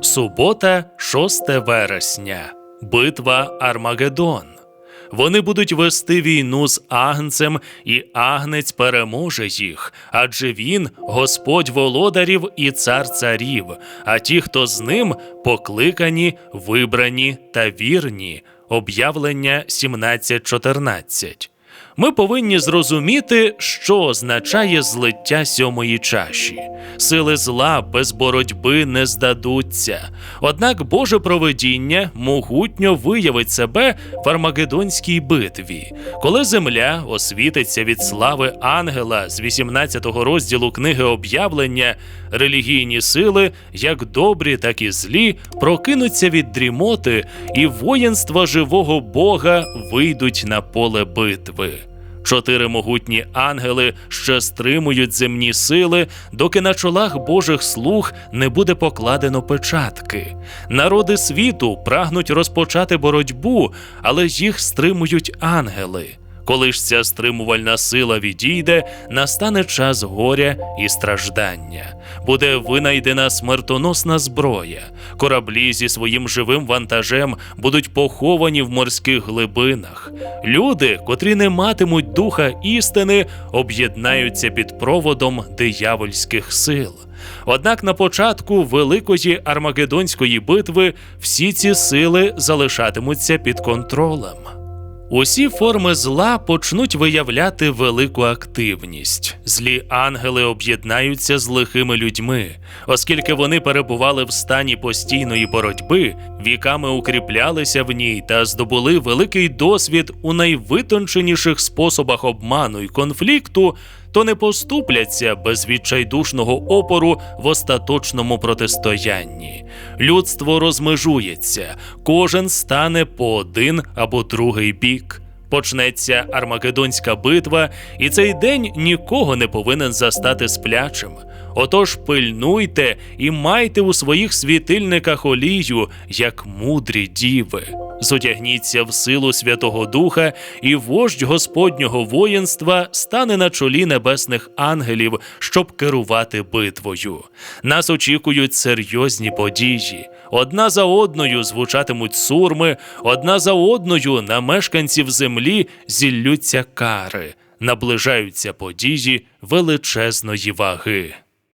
Субота, 6 вересня. Битва Армагеддон. Вони будуть вести війну з агнцем, і агнець переможе їх, адже він Господь володарів і цар царів, а ті, хто з ним, покликані, вибрані та вірні. Об'явлення 17.14. Ми повинні зрозуміти, що означає злиття сьомої чаші. Сили зла без боротьби не здадуться. Однак Боже провидіння могутньо виявить себе в Армагеддонській битві, коли земля освітиться від слави ангела з 18-го розділу книги об'явлення, релігійні сили, як добрі, так і злі, прокинуться від дрімоти, і воїнства живого Бога вийдуть на поле битви. Чотири могутні ангели ще стримують земні сили, доки на чолах Божих слуг не буде покладено печатки. Народи світу прагнуть розпочати боротьбу, але їх стримують ангели. Коли ж ця стримувальна сила відійде, настане час горя і страждання. Буде винайдена смертоносна зброя. Кораблі зі своїм живим вантажем будуть поховані в морських глибинах. Люди, котрі не матимуть духа істини, об'єднаються під проводом диявольських сил. Однак на початку великої Армагеддонської битви всі ці сили залишатимуться під контролем. Усі форми зла почнуть виявляти велику активність. Злі ангели об'єднаються з лихими людьми, оскільки вони перебували в стані постійної боротьби, віками укріплялися в ній та здобули великий досвід у найвитонченіших способах обману й конфлікту, то не поступляться без відчайдушного опору в остаточному протистоянні. Людство розмежується, кожен стане по один або другий бік. Почнеться Армагеддонська битва, і цей день нікого не повинен застати сплячим. Отож пильнуйте і майте у своїх світильниках олію, як мудрі діви. Зодягніться в силу Святого Духа, і вождь Господнього воїнства стане на чолі небесних ангелів, щоб керувати битвою. Нас очікують серйозні події. Одна за одною звучатимуть сурми, одна за одною на мешканців землі зіллються кари, наближаються події величезної ваги.